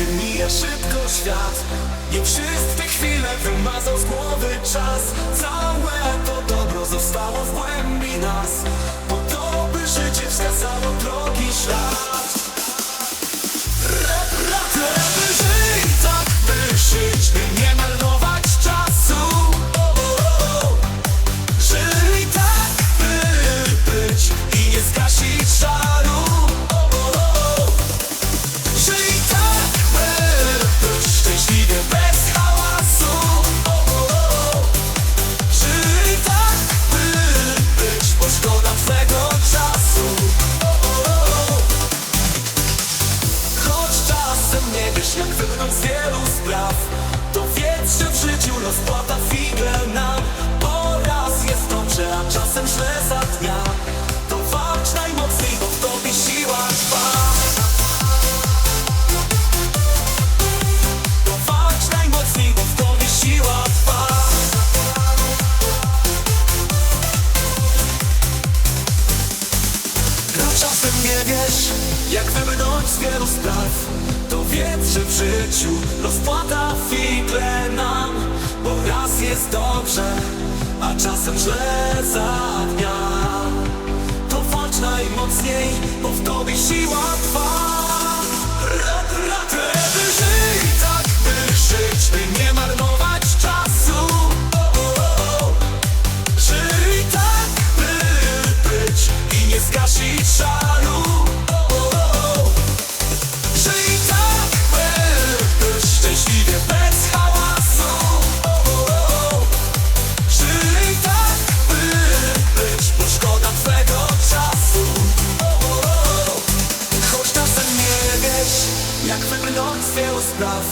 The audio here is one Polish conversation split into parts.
Gdy mija szybko świat. Nie wszystkie chwile wymazał z głowy czas jak wybrnąć z wielu spraw. To wiedz, że w życiu rozpłata figle nam. Raz jest dobrze, a czasem źle za dnia. To walcz najmocniej, bo w tobie siła trwa. To walcz najmocniej, bo w tobie siła trwa. A czasem nie wiesz, jak wybrnąć z wielu spraw Że w życiu. Rozpłata figle nam Bo raz jest dobrze, a czasem źle za dnia jak wybrnąć z wielu spraw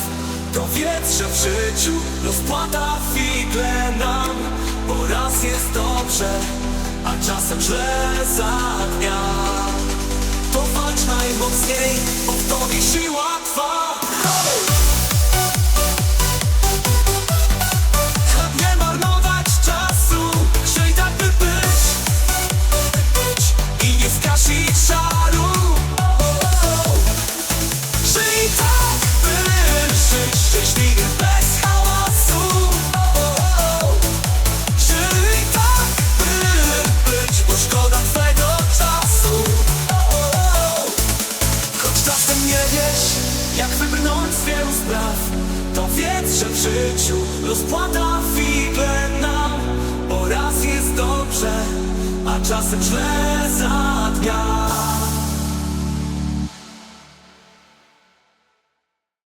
To wiedz, że w życiu rozpłata figle nam Bo raz jest dobrze, a czasem źle za dnia. To walcz najmocniej, bo w tobie siła trwa nie wiesz, jak wybrnąć z wielu spraw. To wiedz, że w życiu rozpłata figle nam. Bo raz jest dobrze, a czasem źle za